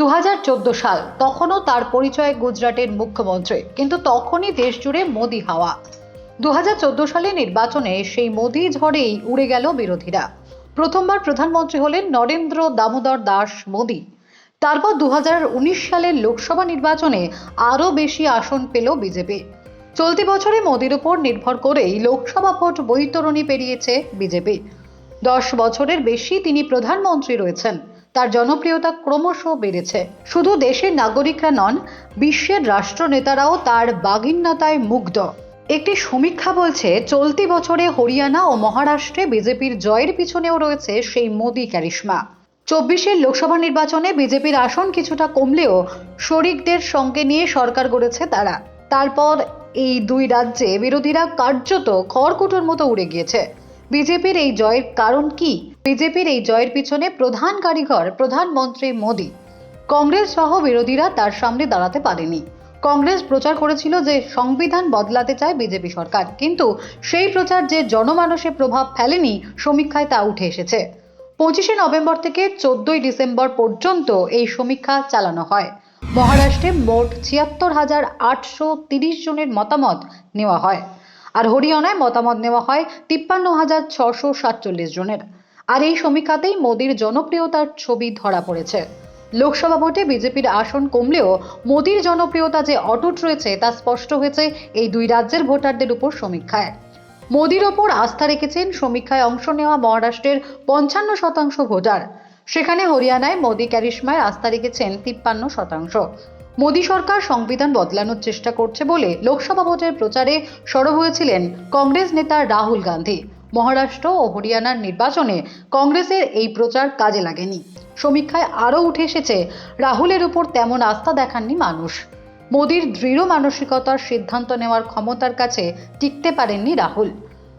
দু হাজার চোদ্দ সাল, তখনও তার পরিচয় গুজরাটের মুখ্যমন্ত্রী, কিন্তু তখনই দেশ জুড়ে মোদি হাওয়া। দু সালে নির্বাচনে সেই মোদি ঝড়েই উড়ে গেল বিরোধীরা। প্রথমবার প্রধানমন্ত্রী হলেন নরেন্দ্র দামোদর দাস মোদি। তারপর দু হাজার উনিশ সালের লোকসভা নির্বাচনে আরও বেশি আসন পেল বিজেপি। চলতি বছরে মোদির উপর নির্ভর করেই লোকসভা ভোট বৈতরণী পেরিয়েছে বিজেপি। দশ বছরের বেশি তিনি প্রধানমন্ত্রী রয়েছেন। তার জনপ্রিয়তা ক্রমশ বেড়েছে। শুধু দেশের নাগরিকরা নন, বিশ্বের রাষ্ট্রনেতারাও তার বাগিন্যতায় মুগ্ধ। একটি সমীক্ষা বলছে, চলতি বছরে হরিয়ানা ও মহারাষ্ট্রে বিজেপির জয়ের পিছনেও রয়েছে সেই মোদি ক্যারিশমা। চব্বিশের লোকসভা নির্বাচনে বিজেপির আসন কিছুটা কমলেও শরিকদের সঙ্গে নিয়ে সরকার গড়েছে তারা। তারপর এই দুই রাজ্যে বিরোধীরা কার্যত খড়কুটোর মতো উড়ে গিয়েছে। বিজেপির এই জয়ের কারণ কি? বিজেপির এই জয়ের পিছনে প্রধান কারিগর প্রধানমন্ত্রী মোদী। কংগ্রেস সহ বিরোধীরা তার সামনে দাঁড়াতে পারেনি। কংগ্রেস প্রচার করেছিল যে সংবিধান বদলাতে চায় বিজেপি সরকার, কিন্তু সেই প্রচার যে জনমানসে প্রভাব ফেলেনি সমীক্ষায় তা উঠে এসেছে। পঁচিশে নভেম্বর থেকে চোদ্দই ডিসেম্বর পর্যন্ত এই সমীক্ষা চালানো হয়। মহারাষ্ট্রে মোট ছিয়াত্তর হাজার আটশো তিরিশ জনের মতামত নেওয়া হয়। আর হরিয়ানায় মতামত নেওয়া হয় তিপ্পান্ন হাজার ছশো সাতচল্লিশ জনের। আর এই সমীক্ষাতেই মোদির জনপ্রিয়তার ছবি ধরা পড়েছে। লোকসভা ভোটে বিজেপির আসন কমলেও মোদির জনপ্রিয়তা যে অটুট রয়েছে তা স্পষ্ট হয়েছে এই দুই রাজ্যের ভোটারদের উপর সমীক্ষায়। মোদির ওপর আস্থা রেখেছেন সমীক্ষায় অংশ নেওয়া মহারাষ্ট্রের পঞ্চান্ন শতাংশ ভোটার। সেখানে হরিয়ানায় মোদি ক্যারিশমায় আস্থা রেখেছেন তিপ্পান্ন শতাংশ। মোদী সরকার সংবিধান বদলানোর চেষ্টা করছে বলে লোকসভা ভোটের প্রচারে সরব হয়েছিলেন কংগ্রেস নেতা রাহুল গান্ধী। মহারাষ্ট্র ও হরিয়ানার নির্বাচনে কংগ্রেসের এই প্রচার কাজে লাগেনি। সমীক্ষায় আরও উঠে এসেছে, রাহুলের উপর তেমন আস্থা দেখাননি মানুষ। মোদির দৃঢ় মানসিকতার সিদ্ধান্ত নেওয়ার ক্ষমতার কাছে টিকতে পারেননি রাহুল।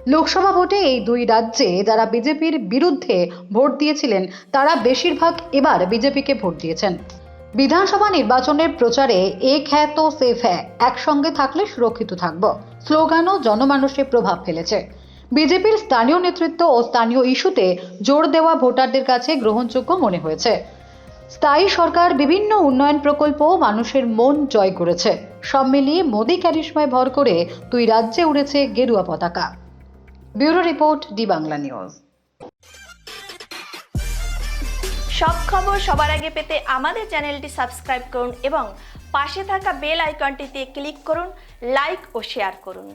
লোকসভা ভোটে এই দুই রাজ্যে যারা বিজেপির বিরুদ্ধে ভোট দিয়েছিলেন, তারা বেশিরভাগ এবার বিজেপিকে ভোট দিয়েছেন। বিধানসভা নির্বাচনের প্রচারে এক হ্যাঁ তো সেফ হ্যাঁ একসঙ্গে থাকলে সুরক্ষিত থাকব। স্লোগানও জনমানসে প্রভাব ফেলেছে। বিজেপির স্থানীয় নেতৃত্ব ও স্থানীয় ইস্যুতে জোর দেওয়া ভোটারদের কাছে গ্রহণযোগ্য মনে হয়েছে। স্থায়ী সরকার বিভিন্ন উন্নয়ন প্রকল্প মানুষের মন জয় করেছে। সব মিলিয়ে মোদী ক্যারিশমায় ভর করে দুই রাজ্যে উড়েছে গেরুয়া পতাকা। Bureau report, D Bangla news. সব খবর সবার আগে পেতে আমাদের চ্যানেলটি সাবস্ক্রাইব করুন এবং পাশে থাকা বেল আইকনটিতে ক্লিক করুন, লাইক ও শেয়ার করুন।